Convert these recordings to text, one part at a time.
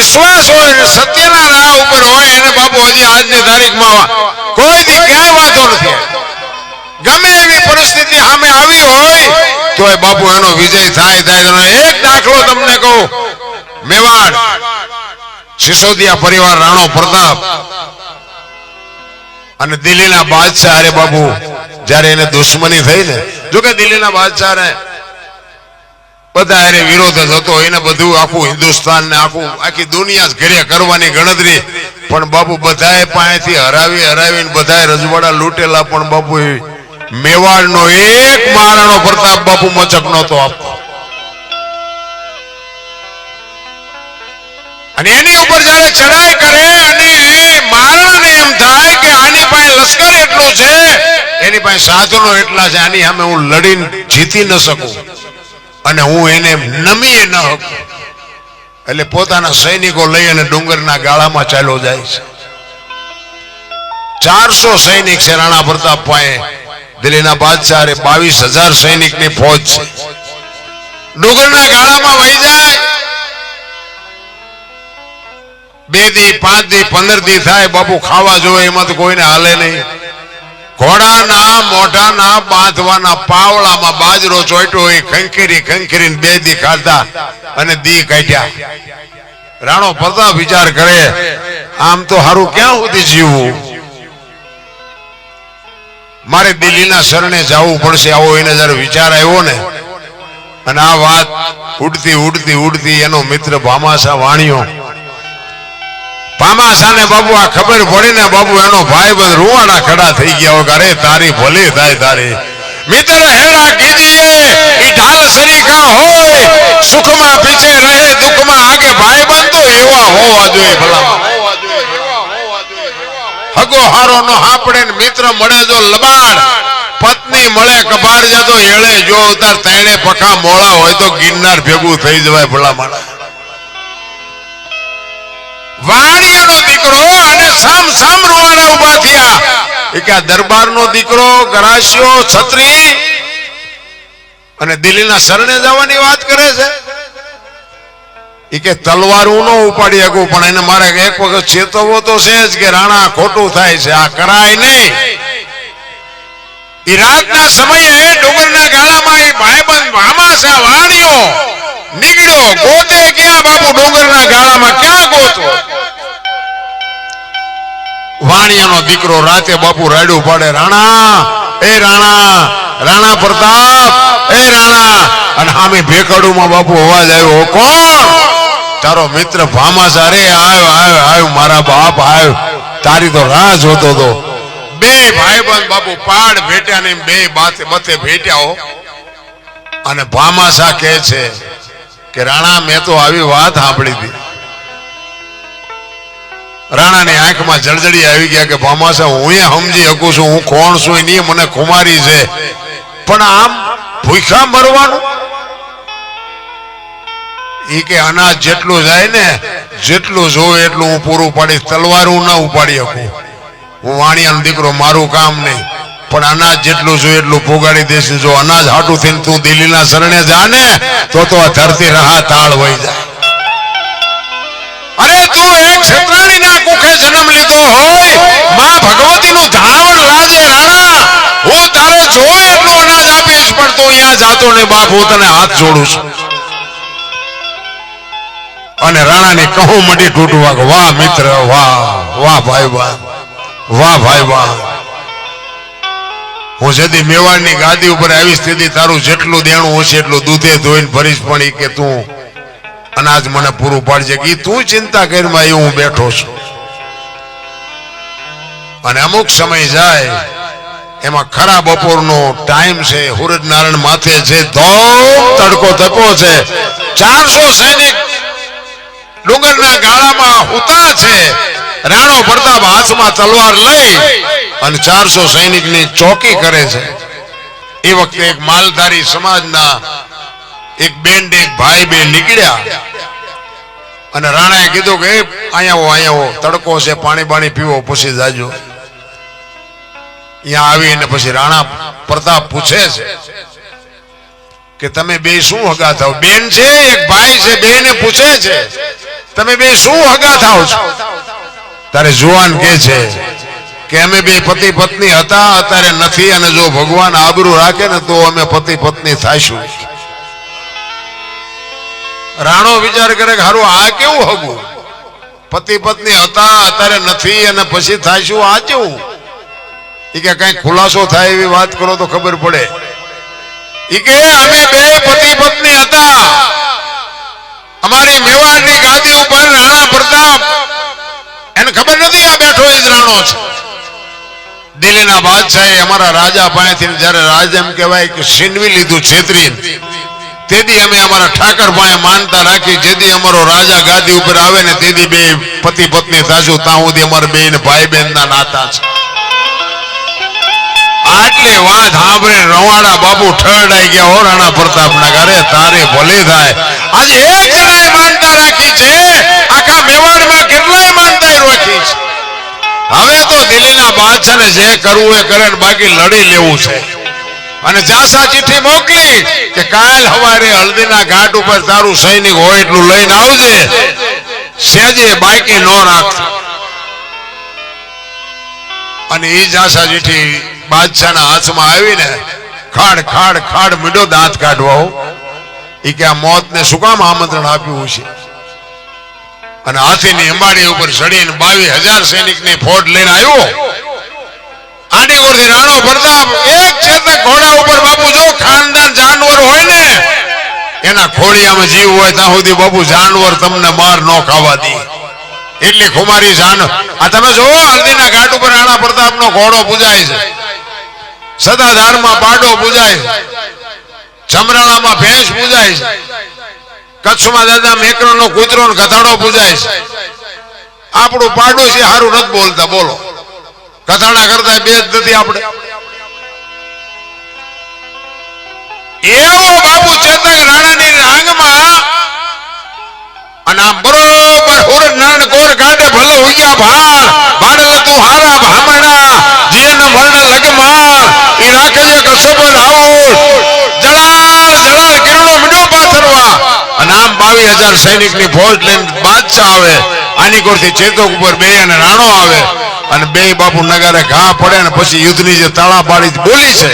વિશ્વાસ હોય ને સત્યના રાહ ઉપર હોય, એને બાપુ હજી આજની તારીખમાં કોઈ દી ક્યાંય વાંધો નથી. ગમે એવી પરિસ્થિતિ સામે આવી હોય તો બાપુ એનો વિજય થાય થાય. એક દાખલો તમને કહું. મેવાડ, સિસોદિયા પરિવાર રાણો પ્રતાપ. અને દિલ્હીના બાદશાહ અરે બાબુ જ્યારે એને દુશ્મની થઈ ને, જોકે દિલ્હીના બાદશાહ બધા એને વિરોધ જ હતો. એને બધું આખું હિન્દુસ્તાન ને આખું આખી દુનિયા ઘરે કરવાની ગણતરી. પણ બાપુ બધાએ પાસેથી હરાવી હરાવીને બધાએ રજવાડા લૂંટેલા પણ બાપુ મેવાડનો એક મહારાણો પ્રતાપ બાપુ મચક નહોતો આપતો. અને એની ઉપર જયારે ચડાઈ કરે અને મહારાણાને એમ થાય કે આની પાસે લશ્કર એટલું છે, એની પાસે સાધનો એટલા છે, આની સામે હું લડીને જીતી ન શકું. અને હું એને નમી ન એટલે પોતાના સૈનિકો લઈ અને ડુંગરના ગાળામાં ચાલ્યો જાય છે. ચારસો સૈનિક છે રાણા પ્રતાપ પાસે. દિલ્હીના બાદશાહ બાવીસ હજાર સૈનિકની ફોજ છે. ડુંગરના ગાળામાં વહી જાય. બે દી, પાંચ દી, પંદર દી થાય, બાપુ ખાવા જોવે, એમાં તો કોઈને હાલે નહીં. ઘોડાના મોઢાના બાંધવાના પાવળામાં બાજરો ચોટ્યો હોય, ખંખેરી ખંખેરીને બે દી ખાધા અને દી કાઢ્યા. રાણો પ્રતાપ વિચાર કરે, આમ તો હારું ક્યાં સુધી જીવવું? મારે દિલ્હીના શરણે જવું પડશે, આવો એને જયારે વિચાર આવ્યો ને. અને આ વાત ઉડતી ઉડતી ઉડતી એનો મિત્ર ભામાસા વાણિયો. ભામાસાને બાબુ, આ ખબર પડી ને બાબુ, એનો ભાઈ બંધ રૂવાડા ખડા થઈ ગયા હોય અરે, તારી ભલે થાય તારી. મિત્ર હેરા કીજીએ ઈ ઢાલ સરીખા હોય, સુખમાં પીછે રહે, દુઃખમાં આગે ભાઈ બંધ એવા હોવા જોઈએ ભલા હગો હારો નો હાપડે મિત્ર મળે જો લબાડ, પત્ની મળે કબાર જતો એળે જો ઉતાર તૈણે પખા મોળા હોય તો ગિરનાર ભેગું થઈ જવાય ભલા માણસ વાણિયાનો દીકરો અને સામ સામ રૂવાડા ઊભા થયા. એ કે આ દરબારનો દીકરો ગરાશિયો છત્રી અને દિલ્હીના શરણે જવાની વાત કરે છે. એ કે તલવાર હું ન ઉપાડી શકું, પણ એને મારે એક વખત ચેતવવો તો છે જ કે રાણા ખોટું થાય છે. આ કરાય નહીં. એ રાતના સમયે ડુંગરના ગાળામાં એ ભાઈબંધ ભામાસા વાણિયો નીકળ્યો. ગોતે ક્યાં બાપુ ડુંગરના ગાળામાં ક્યાં ગોતો વાણિયાનો દીકરો રાતે બાપુ રાડ્યું પાડે, રાણા, એ રાણા રાણા પ્રતાપ, એ રાણા. અને સામે ભેકડુમાં બાપુ અવાજ આવ્યો કોણ? તારો મિત્ર ભામાસા રે આવ્યો આવ્યો આવ્યો મારા બાપ આવ્યો તારી તો રાહ જોતો તો. બે ભાઈ બંધ બાપુ પાડ ભેટ્યા ને બે બાતે બતે ભેટ્યા હો. અને ભામાસા કહે છે કે, રાણા, મેં તો આવી વાત સાંભળી હતી. રાણાની આંખમાં જળજડી આવી ગયા કે ભામાસા હું એ સમજી શકું છું, હું કોણ છું એની મને ખુમારી છે. પણ આમ ભૂખા મરવાનું? એ કે અનાજ જેટલું જાય ને, જેટલું જોવે એટલું હું પૂરું પાડીશ, તલવાર હું ના ઉપાડી શકું. હું વાણિયાનો દીકરો, મારું કામ નહીં. પણ અનાજ જેટલું જોઈએ એટલું પોગાડી દેશે જો અનાજ હાટું થઈને તું દિલ્હીના શરણે જા ને તો તો આ ધરતી રાહ તાળ વહી જાય. અરે તું એક કુખે જન્મ લીધો હોયમાં ભગવતીનું ધાવણ લાજે રાણા. હું તારે જોઈ એટલું અનાજ આપીશ પણ તું અહીંયા જાતો ને બાપ હું તને હાથ જોડું છું. અને રાણાને કહું મંડી ટૂટવા વાહ મિત્ર વાહ વાહ ભાઈ વાહ વાહ ભાઈ વાહ. હું જેથી મેવાડની ગાદી ઉપર આવી સ્થિતિ તારું જેટલું દેણું હશે એટલું દૂધે ધોઈને ભરીશ પણ એ કે તું અનાજ મને પૂરું પાડજે. કે તું ચિંતા કરીમાં એ હું બેઠો છું. અને અમુક સમય જાય એમાં ખરા બપોરનો ટાઈમ છે હુરજ નારાયણ માથે છે ધોમ તડકો તપ્યો છે. ચારસો સૈનિક ડુંગરના ગાળામાં હુતા છે. રાણો પ્રતાપ હાથમાં તલવાર લઈ અને ચારસો સૈનિકની ચોકી કરે છે. એ વખતે એક માલધારી સમાજના એક બેન એક ભાઈ બે નીકળ્યા. અને રાણાએ કીધું કે "એ, અહીંયા આવો અહીંયા આવો. તડકો છે પાણી બાણી પીવો પૂછી જાજો. આવીને પછી રાણા પ્રતાપ પૂછે છે કે તમે બે શું હગા થાવ? બેન છે, એક ભાઈ છે, બેને પૂછે છે, તમે બે શું હગા થાવ છો? તારે જુવાન કે છે કે અમે બે પતિ પત્ની હતા, અત્યારે નથી અને જો ભગવાન આબરૂ રાખે ને તો અમે પતિ પત્ની થાશું રાણો વિચાર કરે કે હારું, આ કેવું હગું? પતિ પત્ની હતા, અત્યારે નથી અને પછી થાશું આ કેવું? ઈ કે કઈ ખુલાસો થાય એવી વાત કરો તો ખબર પડે. એ કે અમે બે પતિ પત્ની હતા. અમારી મેવાડની ગાદી ઉપર રાણા પ્રતાપ. એને ખબર નથી આ બેઠો રાણો છે. દિલ્હીના બાદશાહે અમારા રાજા પાસેથી જ્યારે રાજ એમ કહેવાય કે છીનવી લીધું છેતરી તેથી અમે અમારા ઠાકર પાસે માનતા રાખી, જેથી અમારો રાજા ગાદી ઉપર આવે ને તેથી બે પતિ પત્ની થાશું, ત્યાં સુધી અમારા બે ભાઈ બહેન ના નાતા છે. આટલી વાત સાંભળીને રવાડા બાપુ ઠરડાઈ ગયા. હો, રાણા પ્રતાપના ઘરે તારે ભલે થાય. આજે એક રાય માનતા રાખી છે. આખા મેવાડમાં કેટલાય માનતા રાખી છે. હવે તો દિલ્હીના બાદશાહને જે કરવું એ કરે ને બાકી લડી લેવું છે. અને જાસા ચિઠ્ઠી મોકલી કે કાલ હવારે હલ્દીના ઘાટ ઉપર તારું સૈનિક હોય એટલું લઈને આવજે. સેજે બાકી નો રાખતો. અને એ જાસા ચિઠ્ઠી બાદશાહના હાથમાં આવીને ખાડ ખાડ ખાડ મીડો દાંત કાઢવા એ કે આ મોતને શું કામ આમંત્રણ આપ્યું છે અને હાથીની અંબાડી ઉપર ચડીને બાવીસ હજાર સૈનિકની ફોટ લઈને આવ્યો. આની ઓરથી રાણો પ્રતાપ એક ચેતક ઘોડા ઉપર બાપુ જો ખાનદાન જાનવર હોય ને, એના ખોડિયામાં જીવ હોય, ત્યાં સુધી બાપુ જાનવર તમને માર ન ખાવા દે. એટલી ખુમારી જાન. આ તમે જો હલ્દીના ઘાટ ઉપર રાણા પ્રતાપનો ઘોડો પૂજાય છે. સદાધારમાં પાડો પૂજાય છે. ભેંસ પૂજાય છે. કચ્છમાં દાદા મેકરો નો કૂતરો કથાડો પૂજાય છે. આપણું પાડોશી સારું નથી બોલતા, બોલો. કથાડા કરતા બે જ નથી આપણે. એવો બાપુ ચેતક રાણાની આંગમાં અને આમ નાન કોર કાઢે ભલે ઉગ્યા ભાર. બાળલા તું હારા ભામણા જીન વર્ણ લગમાર. ઈ રાખજે કસબલ આવું જળાર જળાર કિરણો મીડો પાથરવા. અને આમ બાવીસ હજાર સૈનિકની ફોજ લઈને બાદશાહ આવે. આની કોરથી ચેતક ઉપર બે અને રાણો આવે. અને બે બાપુ નગારે ઘા પડે ને પછી યુદ્ધની જે તાળા પાડી બોલી છે.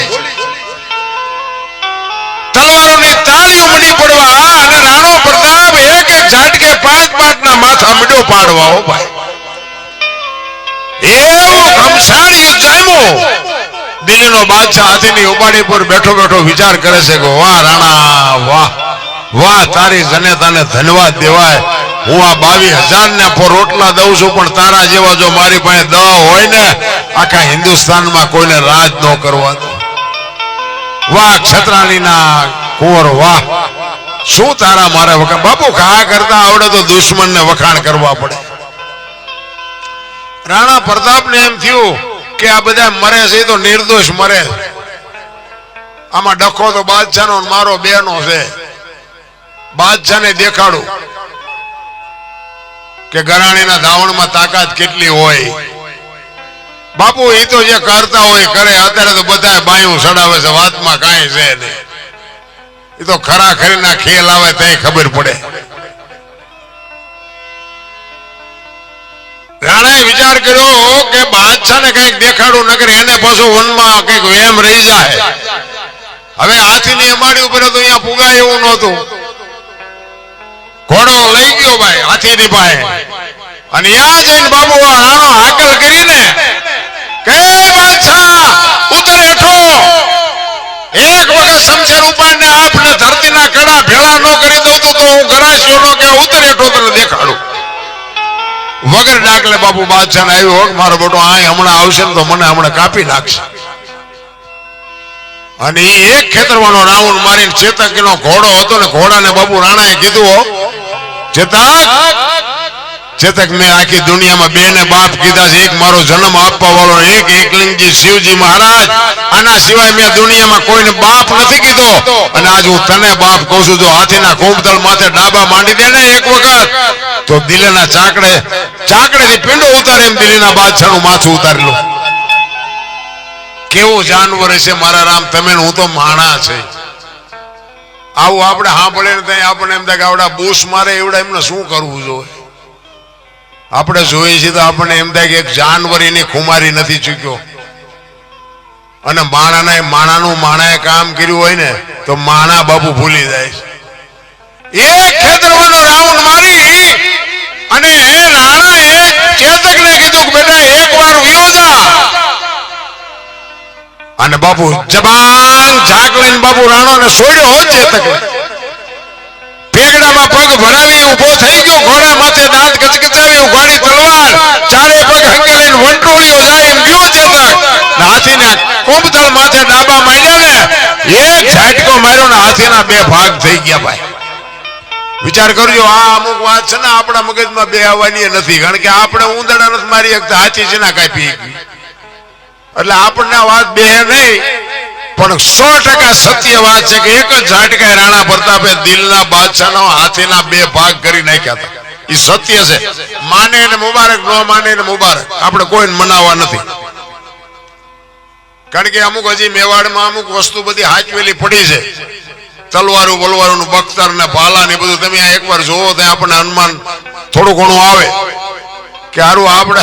માથા પાડવા હો ભાઈ. એવો ઘમસાણી યુદ્ધ દિલ્હીનો બાદશાહ હાથીની ઉપાડી પર બેઠો બેઠો વિચાર કરે છે કે, વાહ રાણા, વાહ વાહ, તારી જનેતાને ધન્યવાદ દેવાય. હું આ બાવીસ હજાર ને રોટલા દઉં છું, પણ તારા જેવા જો મારી પાસે દ હોય ને, આખા હિન્દુસ્તાનમાં કોઈને રાજ ન કરવા દો વાહ, છત્રાણીના કુંવર, વાહ. શું તારા મારે વખાણ? બાપુ ખા કરતા આવડે તો દુશ્મનને વખાણ કરવા પડે. રાણા પ્રતાપને એમ થયું કે આ બધા મરે છે તો નિર્દોષ મરે. આમાં ડખો તો બાદશાહનો ને મારો બેનો છે. બાદશાહને દેખાડું કે ગરાણીના ધાવણમાં તાકાત કેટલી હોય. બાપુ એ તો જે કરતા હોય, કરે, અત્યારે તો બધા બાયું સડાવે છે, વાતમાં કાંઈ છે નહીં. એ તો ખરા ખરીના ખેલ આવે તો ખબર પડે. રાણાએ વિચાર કર્યો કે બાદશાહને કંઈક દેખાડું નગર, એને પાછું વનમાં કંઈક વેમ રહી જાય. હવે હાથીની અમાડી ઉપર તો અહીંયા પુગાય એવું નહોતું. ઘોડો લઈ ગયો ભાઈ, હાથીની પાસે. અને યા જઈને બાબુ આ રાણો હાકલ કરીને કે બાદશાહ, ઉતરે ઠો એક વખત શમશેર ઉપાડને આપને ધરતીના કડા ભેળા ન કરી દઉં તો હું ગરાસ્યો નો કે ઉતરે હેઠો દેખાડું. વગર ડાકલે બાપુ બાદશાહ આવ્યો મારો બોટો આ હમણાં આવશે ને તો મને હમણાં કાપી નાખશે. અને એ એક ખેતરવાનો રાઉન્ડ મારીને ચેતક નો ઘોડો હતો ને ઘોડાને બાપુ રાણાએ કીધું ચેતક ચેતક મેં આખી દુનિયામાં બે ને બાપ કીધા છે, એક મારો જન્મ આપવા વાળો, એક એકલિંગજી શિવજી મહારાજ. આના સિવાય મેં દુનિયામાં કોઈને બાપ નથી કીધો. અને આજ હું તને બાપ કહું છું, જો હાથીના કોમતલ માથે ડાબા માંડી દે ને એક વખત, તો દિલેના ચાકડે, ચાકડેથી પિંડો ઉતારે એમ દિલ્હીના બાદશાહનું માથું ઉતારી લો. કેવું જાનવર છે મારા રામ, તમે હું તો માણા છે. આવું આપણે સાંભળે ને ત્યાં આપણને એમ થાય કે આવડા બુશ મારે, એવડા એમને શું કરવું જોઈએ? આપણે જોઈએ છીએ તો આપણને એમ થાય કે એક જાનવર એની ખુમારી નથી ચૂક્યો. અને માણાના માણાનું માણાએ કામ કર્યું હોય ને, તો માણા બાપુ ભૂલી જાય એક ખેતરવાનો રાઉન્ડ મારી અને રાણાએ ચેતકને કીધું બેટા, એક વાર અને બાપુ જબાન ઝાક લઈને બાપુ રાણો ને સોડ્યો હોય ચેતક. પેગડામાં પગ ભરાવી ઊભો થઈ ગયો ઘોડા માથે દાંત કચકચાવી ઉઘાડી તલવાર ચારે પગ હંકેલીને વંટોળિયો જાય એમ ગયો ચેતક ને કોમતળ માથે ડાબા માંડ્યા ને એક ઝાટકો માર્યો ને હાથીના બે ભાગ થઈ ગયા ભાઈ. વિચાર કરજો, આ અમુક વાત છે ને આપણા મગજમાં બે આવવાની નથી. કારણ કે આપણે ઉંદરડા નથી મારી શકતા હાથી છે ના કાપી. એટલે આપણને વાત બે નહીં, પણ સો ટકા સત્ય વાત છે કે એક જ ઝાટકા રાણા પ્રતાપે દિલના બાદશાહનો હાથીના બે ભાગ કરી નાખ્યા હતા. એ સત્ય છે. માને ને મુબારક, ન માને ને મુબારક. આપણે કોઈને મનાવવા નથી. કારણ કે અમુક હજી મેવાડમાં અમુક વસ્તુ બધી હાચવેલી પડી છે. તલવારું બલવારું નું બખ્તર ને ભાલા ને બધું તમે એક એકવાર જોવો તો આપણને અનુમાન થોડું ઘણું આવે. કે સારું આપણે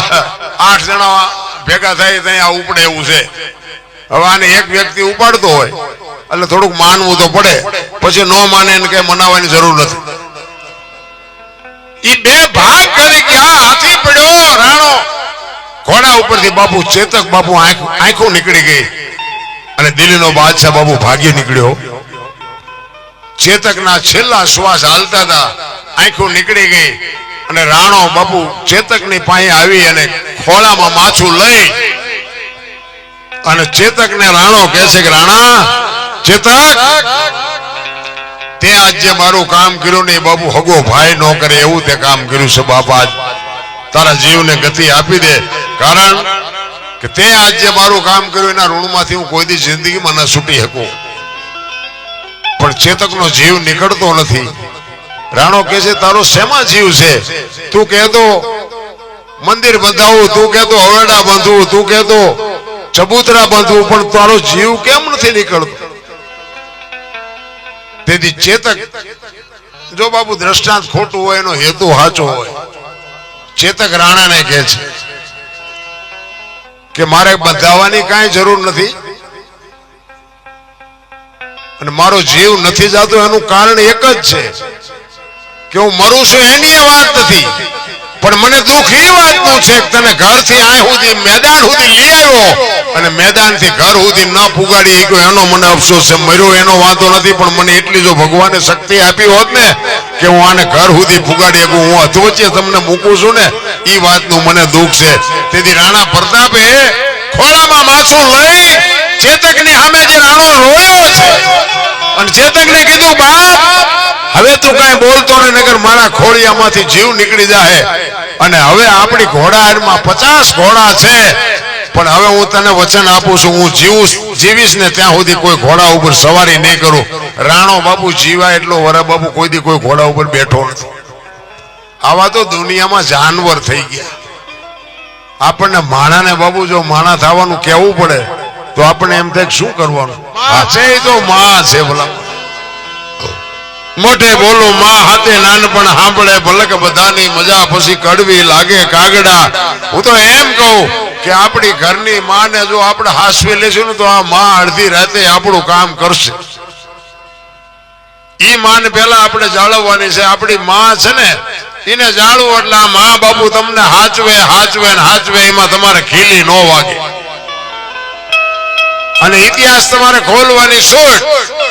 આઠ જણા ભેગા થાય ત્યાં ઉપડે એવું છે. હવે આને એક વ્યક્તિ ઉપાડતો હોય, એટલે થોડુંક માનવું તો પડે. પછી ન માને એને કઈ મનાવવાની જરૂર નથી. એ બે ભાગ કરી ગયા હાથી પડ્યો, રાણો. ઘોડા ઉપરથી બાપુ ચેતક બાપુ આંખો નીકળી ગઈ. અને દિલ્હીનો બાદશાહ બાપુ ભાગ્ય નીકળ્યો. ચેતકના છેલ્લા શ્વાસ હાલતા હતા. આંખો નીકળી ગઈ. અને રાણો બાપુ ચેતકની પાસે આવી અને ખોળામાં માછું લઈ અને ચેતકને રાણો કહે છે કે, રાણા, ચેતક, તે આજે મારું કામ કર્યું ને એ બાપુ હગો ભાઈ ન કરે, એવું તે કામ કર્યું છે બાપા. તારા જીવને ગતિ આપી દે. કારણ કે તે આજ મારું કામ કર્યું, એના ઋણમાંથી હું કોઈ દી જિંદગીમાં ન છૂટી શકું. પણ ચેતકનો જીવ નીકળતો નથી. રાણો કે છે, તારો શેમાં જીવ છે? તું કહેતો મંદિર બંધાવું, તું કહેતો હવેડા બાંધવું, તું કહેતો ચબૂતરા બાંધવું, પણ તારો જીવ કેમ નથી નીકળતો? તેથી ચેતક, જો બાબુ દ્રષ્ટાંત ખોટું હોય, એનો હેતુ સાચો હોય. ચેતક રાણાને કહે છે કે મારે બંધાવવાની કાંઈ જરૂર નથી અને મારો જીવ નથી જાતો એનું કારણ એક જ છે કે હું મરું છું એની વાત નથી. પણ મને દુઃખ એ વાતનું છે કે તને ઘરથી આ સુધી મેદાન સુધી લઈ આવ્યો અને મેદાનથી ઘર સુધી ન પુગાડી. ગયો એનો મને અફસોસ છે. મર્યો એનો વાંધો નથી, પણ મને એટલી જો ભગવાને શક્તિ આપી હોત ને કે હું આને ઘર સુધી ફુગાડી શકું? હું અધવચ્ચે તમને મૂકું છું ને એ વાતનું મને દુઃખ છે. તેથી રાણા પ્રતાપે ખોળામાં માછું લઈ ચેતકની સામે જે રાણો રોયો છે, અને ચેતકને કીધું, બાપ, હવે તું કઈ બોલતો ને નગર મારા ખોળિયામાંથી જીવ નીકળી જાય અને હવે આપણી ઘોડામાં પચાસ ઘોડા છે. પણ હવે હું તને વચન આપું છું હું જીવું જીવીશ ને ત્યાં સુધી કોઈ ઘોડા ઉપર સવારી નહીં કરું. રાણો બાપુ જીવા એટલો વરા બાપુ કોઈ દી કોઈ ઘોડા ઉપર બેઠો નથી. આવા તો દુનિયામાં જાનવર થઈ ગયા. આપણને માણાને બાબુ જો માણા થવાનું કહેવું પડે તો આપણને એમ થાય કે શું કરવાનું? આ છે તો માં છે ભલા. મોઢે બોલો માં હાથે નાનપણ સાંભળે ભલે કે બધાની મજા પછી કડવી લાગે કાગડા. હું તો એમ કહું કે આપણી ઘરની માને જો આપણે હાસવી લેશું ને તો આ માં અડધી રાતે આપણું કામ કરશે. ઈ માન પેલા આપણે જાળવવાની છે. આપણી માં છે ને, એને જાળવું એટલે આ મા બાપુ તમને હાચવે હાચવે ને હાચવે, એમાં તમારે ખીલી ન વાગે. અને ઇતિહાસ તમારે ખોલવાની છૂટ.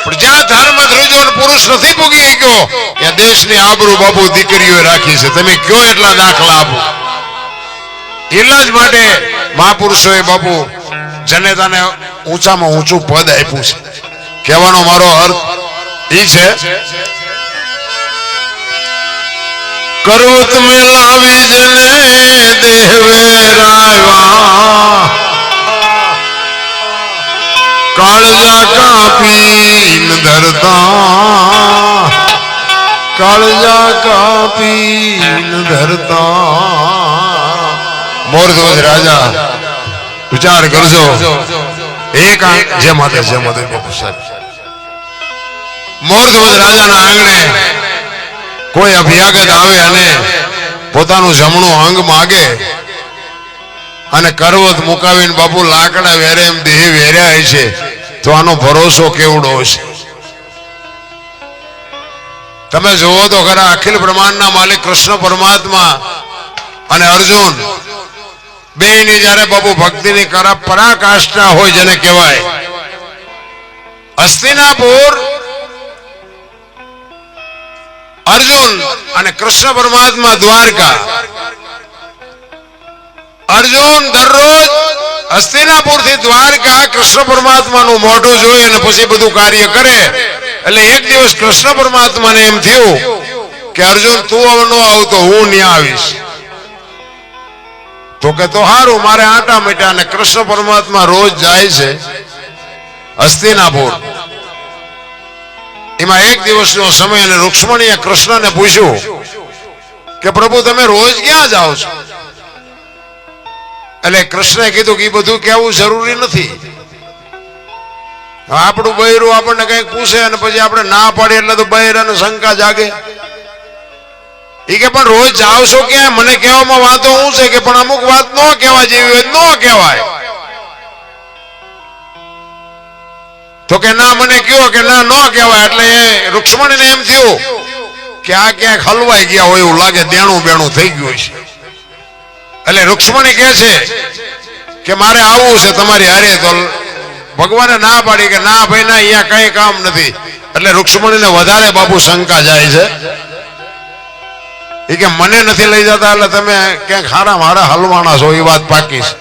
પણ જ્યાં ધર્મ ધ્રુજો પુરુષ નથી પૂગી ગયો, ત્યાં દેશની આબરૂ બાબુ દીકરીઓ રાખી છે. તમે કયો એટલા દાખલા આપો? એટલા જ માટે મહાપુરુષોએ બાપુ જનેતાને ઊંચામાં ઊંચું પદ આપ્યું છે. કહેવાનો મારો અર્થ એ છે કરોત મેં જને દેહવે રાયવા. કાળજા કાપીન ધરતા, કાળજા કાપીન ધરતા મોરધ્વજ રાજા, વિચાર કરજો. એક જે માતે જે માતે મોરધ્વજ રાજાના આંગણે કોઈ અભ્યાગત આવે અને પોતાનું જમણું અંગ માગે અને કરવત મુકાવીને બાપુ લાકડા વેરે એમ દેહ વેર્યા છે, તો આનો ભરોસો કેવડો છે? તમે જુઓ તો ખરા અખિલ બ્રહ્માંડના માલિક કૃષ્ણ પરમાત્મા અને અર્જુન બે ની બાપુ ભક્તિની કરા પરાકાષ્ઠા હોય જેને કહેવાય, હસ્તિનાપુર, અર્જુન અને કૃષ્ણ પરમાત્મા દ્વારકા. અર્જુન દરરોજ હસ્તિનાપુરથી દ્વારકા કૃષ્ણ પરમાત્મા નું મોઢું જોઈ અને પછી બધું કાર્ય કરે. એટલે એક દિવસ કૃષ્ણ પરમાત્માને એમ થયું કે અર્જુન, તું ન આવતો, હું ત્યાં આવીશ. તો કે તો હારું, મારે આટા મીટા અને કૃષ્ણ પરમાત્મા રોજ જાય છે હસ્તિનાપુર એમાં એક દિવસનો સમય અને રૂક્ષ્મણીએ કૃષ્ણને પૂછ્યું કે, પ્રભુ, તમે રોજ ક્યાં જાઓ છો? એટલે કૃષ્ણે કીધું કે એ બધું કહેવું જરૂરી નથી. આપણું બૈરું આપણને કંઈક પૂછે અને પછી આપણે ના પાડીએ એટલે તો બૈર અને શંકા જાગે. એ કે પણ રોજ જાવ છો ક્યાં? મને કહેવામાં વાંધો હું છે કે પણ અમુક વાત ન કહેવા જેવી હોય ન કહેવાય. તો કે ના, મને કયો કે ના, ન કહેવાય. એટલે રૂક્ષ્મણીને એમ થયું કે આ ક્યાંક હલવાઈ ગયા હોય એવું લાગે દેણું બેણું થઈ ગયું છે. એટલે રૂક્ષ્મણી કહે છે કે મારે આવવું છે તમારી હારે તો ભગવાને ના પાડી કે ના ભાઈ, ના, અહીંયા કઈ કામ નથી. એટલે રૂક્ષ્મણીને વધારે બાપુ શંકા જાય છે. એ કે મને નથી લઈ જતા એટલે તમે ક્યાંક હારા મારા હલવાના છો એ વાત પાકી છે.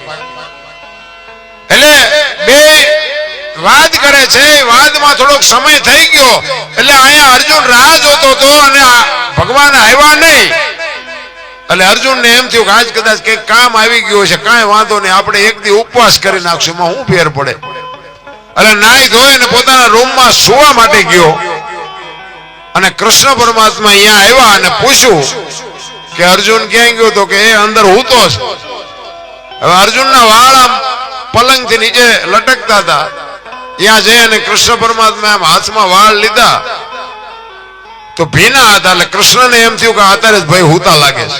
એટલે બે વાદ કરે છે વાદમાં થોડોક સમય થઈ ગયો, એટલે અહીંયા અર્જુન રાહ જોતો હતો અને ભગવાન આવ્યા નહીં. એટલે અર્જુનને એમ થયું કે આજ કદાચ કઈ કામ આવી ગયું છે કાંઈ વાંધો નહીં, આપણે એક દી ઉપવાસ કરી નાખશું, એમાં શું ફેર પડે. એટલે નાઈ ધોઈ અને પોતાના રૂમમાં સુવા માટે ગયો. અને કૃષ્ણ પરમાત્મા અહીંયા આવ્યા અને પૂછ્યું કે અર્જુન ક્યાં ગયો તો કે અંદર હૂતો છે. હવે અર્જુનના વાળ આમ પલંગથી નીચે લટકતા હતા. ત્યાં જઈ અને કૃષ્ણ પરમાત્મા એમ હાથમાં વાળ લીધા. તો ભીના હતા એટલે કૃષ્ણને એમ થયું કે અત્યારે જ ભાઈ હુતા લાગે છે.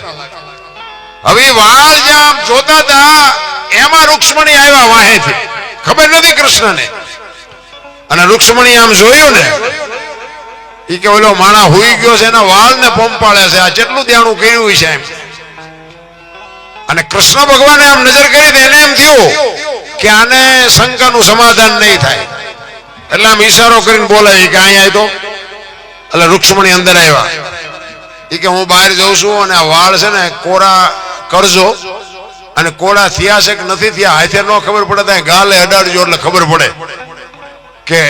હવે વાળ જ્યાં જોતા હતા, એમાં રૂક્ષ્મણી આવ્યા વાહેથી. ખબર નથી કૃષ્ણને. અને રૂક્ષ્મણી આમ જોયું ને ઈ કે ઓલો માણા હુઈ ગયો છે, એના વાળ ને પંપાળે છે. આ જેટલું દેણું કર્યું છે એમ? અને કૃષ્ણ ભગવાને આમ નજર કરી એને એમ થયું કે આને શંકાનું સમાધાન નહીં થાય. એટલે આમ ઈશારો કરીને બોલાય કે અહીંયા તો. એટલે રૂક્ષ્મણી અંદર આવ્યા. એ કે હું બહાર જઉં છું અને આ વાળ છે ને કોરા કરજો. અને કોરા થયા છે કે નથી થયા, હાથે ન ખબર પડે, ત્યાં ગાલે અડાડજો એટલે ખબર પડે કે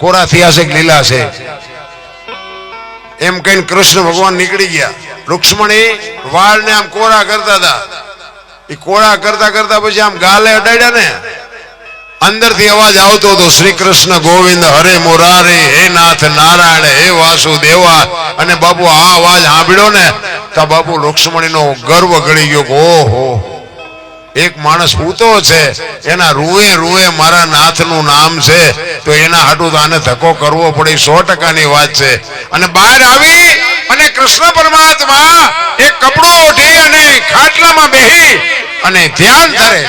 કોરા થયા છે લીલા છે? એમ કહીને કૃષ્ણ ભગવાન નીકળી ગયા. રૂક્ષ્મણી વાળને આમ કોરા કરતા હતા. એ કોરા કરતા કરતા પછી આમ ગાલે અડાડ્યા ને. અંદરથી અવાજ આવતો હતો, શ્રી કૃષ્ણ ગોવિંદ હરે મોરારે, હે નાથ નારાયણ, હે વાસુદેવા. અને બાપુ આ અવાજ સાંભળ્યો ને, તો બાપુ રૂક્ષ્મણીનો ગર્વ ગળી ગયો ઓહો. એક માણસ પૂતો છે, એના રૂએ રૂએ મારા નાથનું નામ છે, તો એના હાટું આને ધક્કો કરવો પડે, સો ટકાની વાત છે. અને બહાર આવી અને કૃષ્ણ પરમાત્મા એક કપડું ઓઢી અને ખાટલામાં બેહી અને ધ્યાન ધરે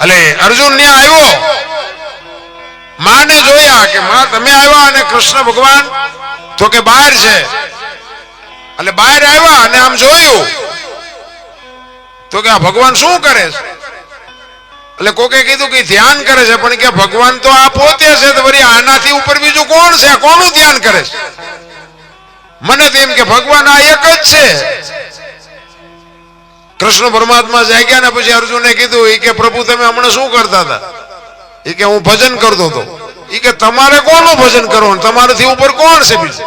એટલે અર્જુન ત્યાં આવ્યો. માને જોયા કે માં, તમે આવ્યા અને કૃષ્ણ ભગવાન, તો કે બહાર છે. એટલે બહાર આવ્યા અને આમ જોયું. તો કે આ ભગવાન શું કરે છે? એટલે કોકે કીધું કે ધ્યાન કરે છે, પણ કે ભગવાન તો આ પોતે છે, તો વળી આનાથી ઉપર બીજું કોણ છે? કોનું ધ્યાન કરે છે? મને તો એમ કે ભગવાન આ એક જ છે. કૃષ્ણ પરમાત્મા જાગ્યા ને પછી અર્જુને કીધું એ કે પ્રભુ તમે હમણાં શું કરતા હતા? એ કે, હું ભજન કરતો હતો. એ કે, તમારે કોનું ભજન કરવાનું? તમારાથી ઉપર કોણ છે બીજું?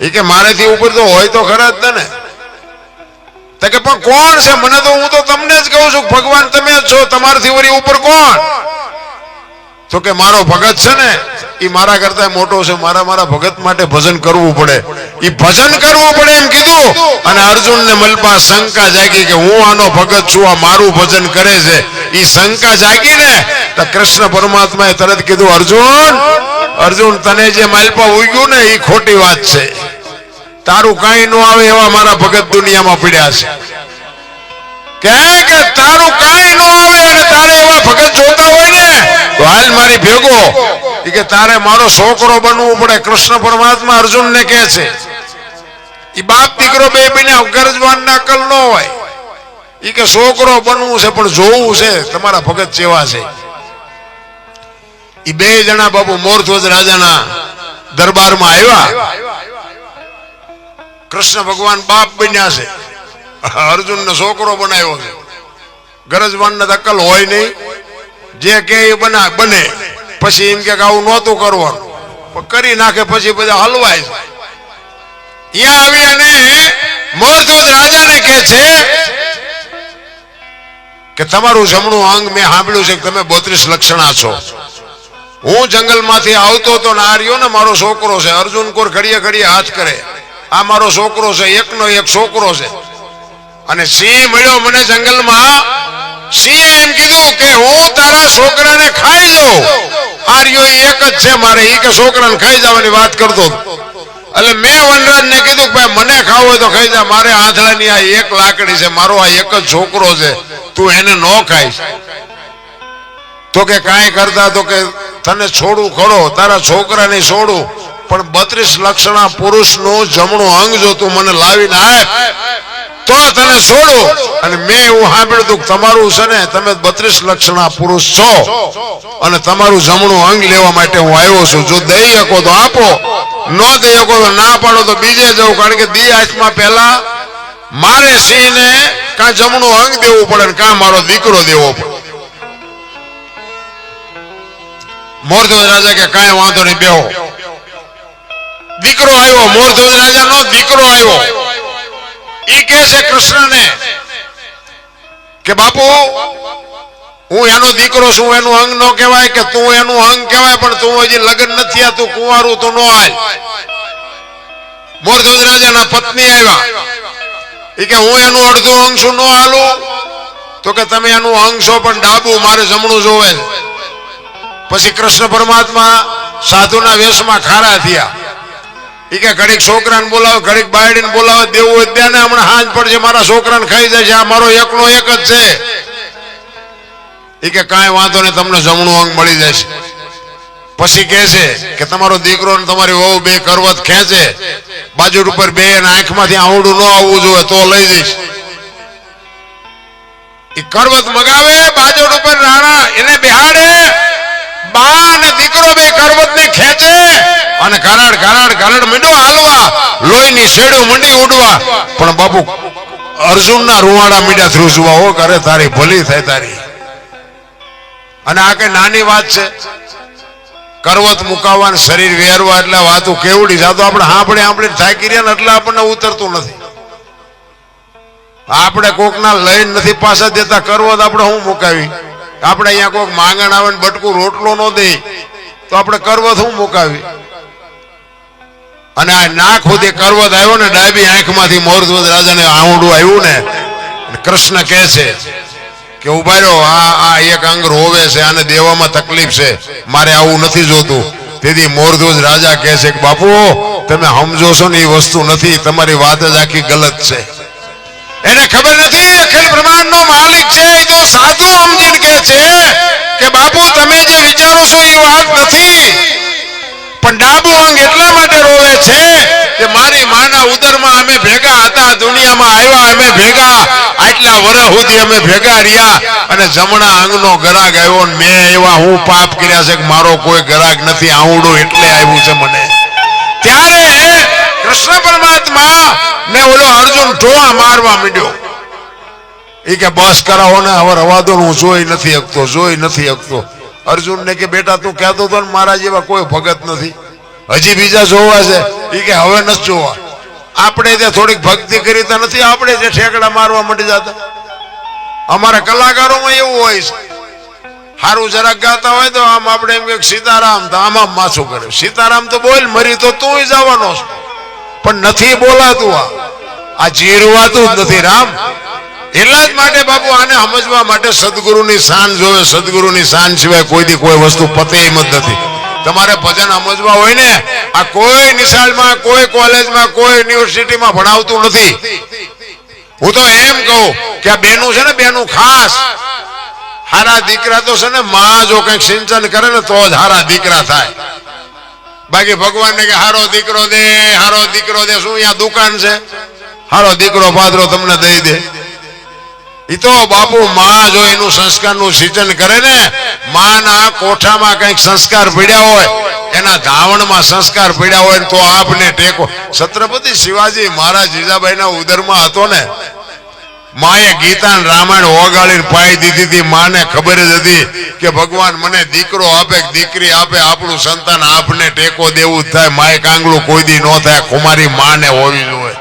એ કે, મારેથી ઉપર તો હોય તો ખરા જ ને. કે, પણ કોણ છે? મને તો હું તો તમને જ કહું છું, ભગવાન, તમે છો, તમારાથી વળી ઉપર કોણ? તો કે, મારો ભગત છે ને એ મારા કરતા મોટો છે, મારા મારા ભગત માટે ભજન કરવું પડે. એ ભજન કરવું પડે એમ કીધું, અને અર્જુન ને મલપા શંકા જાગી કે, હું આનો ભગત છું, આ મારું ભજન કરે છે. એ શંકા જાગી ને, તો કૃષ્ણ પરમાત્માએ તરત કીધું, અર્જુન અર્જુન, તને જે માલપા ઉગ્યું ને એ ખોટી વાત છે. તારું કાંઈ ન આવે એવા મારા ભગત દુનિયામાં પડ્યા છે. કે તારું કાંઈ ન આવે અને તારે એવા ભગત જોતા હોય ને, તો હાલ મારી ભેગો. કે તારે મારો છોકરો બનવું પડે, કૃષ્ણ પરમાત્મા અર્જુનને કહે છે. એ બાપ દીકરો બે બન્યા ગરજવાન ના અકલ ન હોય. એ કે છોકરો બનવું છે, પણ જોવું છે, તમારા ભગત જેવા છે. એ બે જણા બાબુ મોરધ્વજ રાજાના દરબારમાં આવ્યા. કૃષ્ણ ભગવાન બાપ બન્યા છે. અર્જુન ને છોકરો બનાવ્યો છે. ગરજવાન ને અકલ હોય નહીં. જે કે એ બના, બને. પછી એમ કે આવું નહોતું કરવાનું. કરી નાખે પછી બધા હલવાય છે. આવી અને મોરધ્વજ રાજાને કે છે કે તમારું જમણું અંગ મેં સાંભળ્યું છે કે તમે બોત્રીસ લક્ષણા છો. હું જંગલમાંથી આવતો તો ને આ ને મારો છોકરો છે. અર્જુન કોર ઘડીએ ઘડીએ હાથ કરે. આ મારો છોકરો છે, એકનો એક છોકરો છે. અને સિંહ મળ્યો મને જંગલમાં. સિંહે એમ કીધું કે હું તારા છોકરાને ખાઈ જાઉં આર્યો એક જ છે મારે એ કે છોકરાને ખાઈ જવાની વાત કરતો. એટલે મેં વનરાજને કીધું કે ભાઈ, મને ખાવું હોય તો ખાઈ જા, મારે આંધળાની આ એક લાકડી છે, મારો આ એક જ છોકરો છે, તું એને ન ખાઈશ. તો કે કાંઈ કરતા તો કે તને છોડું ખરો, તારા છોકરાને છોડું. પણ બત્રીસ લક્ષણા પુરુષનું જમણું અંગ જો તું મને લાવીને આપ તો તને છોડો. અને મેં એવું સાંભળ્યું હતું તમારું છે ને, તમે બત્રીસ લક્ષણા પુરુષ છો. અને તમારું જમણું અંગ લેવા માટે હું આવ્યો છું. જો દઈ શકો તો આપો. ન દઈ શકો તો ના પાડો તો બીજે જવું. કારણ કે દી આઠમાં પહેલા મારે સિંહને કાં જમણું અંગ દેવું પડે ને કાં મારો દીકરો દેવો પડે. મોરજો રાજા કે કાંઈ વાંધો નહીં, બેહો. દીકરો આવ્યો મોરધ્વજ રાજાનો દીકરો આવ્યો. એ કહે છે કૃષ્ણને કે બાપુ, હું એનો દીકરો છું, એનું અંગ ન કહેવાય કે તું એનું અંગ કહેવાય, પણ તું હજી લગ્ન નથી આ તું કુંવારું તો નો આય મોરધ્વજ રાજાના પત્ની આવ્યા. એ કે હું એનું અડધું અંગ છું, નો હાલું. તો કે, તમે એનું અંગ છો, પણ ડાબુ મારે જમણું જોવે પછી કૃષ્ણ પરમાત્મા સાધુના વેશમાં ખારા થયા. કે ઘડીક છોકરાને બોલાવે, ઘડીક બાયડીને બોલાવે, દેવું હોય ત્યાં હમણાં હાંજ પડશે, મારા છોકરાને ખાઈ જશે, આ મારો એકનો એક જ છે. એ કે કાંઈ વાંધો નહીં, તમને જમણું અંગ મળી જશે. પછી કહે છે કે તમારો દીકરો ને તમારી વહુ બે કરવત ખેંચે બાજુ ઉપર બે આંખમાંથી આવડું ન આવવું જોઈએ, તો લઈ જઈશ. એ કરવત મગાવે બાજુ ઉપર રાણા, એને બેહાડે, બા અને દીકરો બે કરવત ને ખેંચે. અને ઘરાડ ઘરાડ ઘરાડ મીંડો હાલવા. લોહીની શેડો મંડી ઉડવા. પણ બાપુ, અર્જુનના રૂવાડા મીંડા ધ્રુજવા હો કરે તારી ભલી થાય તારી. અને આ કઈ નાની વાત છે? કરવત મુકાવવાનું શરીર વેરવા એટલે વાતું કેવડી જાતો આપણે સાંભળે આપણે થાકી રહ્યા ને એટલે આપણને ઉતરતું નથી. આપણે કોકના લઈને નથી પાછા દેતા. કરવત આપણે હું મુકાવી? આપણે અહીંયા કોક માંગણ આવે ને બટકું રોટલો નો દે. તો આપણે કરવત હું મુકાવી? અને આ નાક સુધી કરવત આવ્યો ને, ડાબી આંખમાંથી મોરધવત રાજાને આવડું આવ્યું ને કૃષ્ણ કહે છે કે ઊભા રહ્યો આ આ એક અંગ રોવે છે, આને દેવામાં તકલીફ છે, મારે આવું નથી જોતું. તેથી મોરધ્વજ રાજા કહે છે કે, બાપુ, તમે સમજો છો ને, એ વસ્તુ નથી, તમારી વાત જ આખી ગલત છે. એને ખબર નથી, અખિલ બ્રહ્માંડ માલિક છે, એ તો સાધુ સમજીને કહે છે કે, બાપુ, તમે જે વિચારો છો એ વાત નથી. પણ ડાબુ અંગ એટલા માટે રોવે છે કે મારી માના ઉદરમાં અમે ભેગા હતા, દુનિયામાં આવ્યા, અમે ભેગા. આટલા વર્ષ સુધી અમે ભેગા રહ્યા અને જમણા અંગનો ગરાગ આવ્યો ને મેં એવા હું પાપ કર્યા છે કે મારો કોઈ ગરાગ નથી આવડું એટલે આવ્યું છે મને. ત્યારે કૃષ્ણ પરમાત્મા ને ઓલો અર્જુન ઢોળા મારવા માંડ્યો. એ કે, બસ કરાવો ને, હવે રવા દો હું જોઈ નથી શકતો, જોઈ નથી શકતો. અર્જુન ને કે, બેટા, તું કહેતો હતો મારા જેવા કોઈ ભગત નથી. હજી બીજા જોવા છે. એ કે, હવે નથી જોવા. આપણે ત્યાં થોડીક ભક્તિ કરી તો નથી, આપણે જે ઠેકડા મારવા માંડી જતા. અમારા કલાકારોમાં એવું હોય છે. સારું જરાક ગાતા હોય તો આમ આપણે એમ કે સીતારામ તો આમાં માછું કરે. સીતારામ તો બોલ, મરી તો તું જવાનો છે. પણ નથી બોલાતું આ. આ જીરવાતું જ નથી, રામ. એટલા જ માટે બાપુ આને સમજવા માટે સદગુરુની શાન જોવે, સદગુરુની શાન સિવાય કોઈ દી કોઈ વસ્તુ પતે એમ જ નથી. તમારે ભજન સમજવા હોય ને, આ કોઈ નિશાળમાં, કોઈ કોલેજમાં, કોઈ યુનિવર્સિટીમાં ભણાવતું નથી. હું તો એમ કહું કે આ બેનું છે ને, બેનું ખાસ. હારા દીકરા તો છે ને, માં જો કંઈક સિંચન કરે ને, તો જ હારા દીકરા થાય. બાકી ભગવાન ને કે હારો દીકરો દે, હારો દીકરો દે, શું અહીંયા દુકાન છે? હારો દીકરો પાદરો તમને દઈ દે. તો બાપુ માં જો એનું સંસ્કારનું સિંચન કરે ને, માના કોઠામાં કંઈક સંસ્કાર પીડ્યા હોય, એના ધાવણમાં સંસ્કાર પીડ્યા હોય તો આપને ટેકો. છત્રપતિ શિવાજી મહારાજ જીજાબાઈના ઉદરમાં હતો ને, માએ ગીતા રામાયણ ઓગાળીને પાઈ દીધી હતી. માને ખબર જ હતી કે ભગવાન મને દીકરો આપે, દીકરી આપે, આપણું સંતાન આપને ટેકો દેવું થાય. માએ કાંગળું કોઈ દી ન થાય. કુમારી માને હોવી જોઈએ.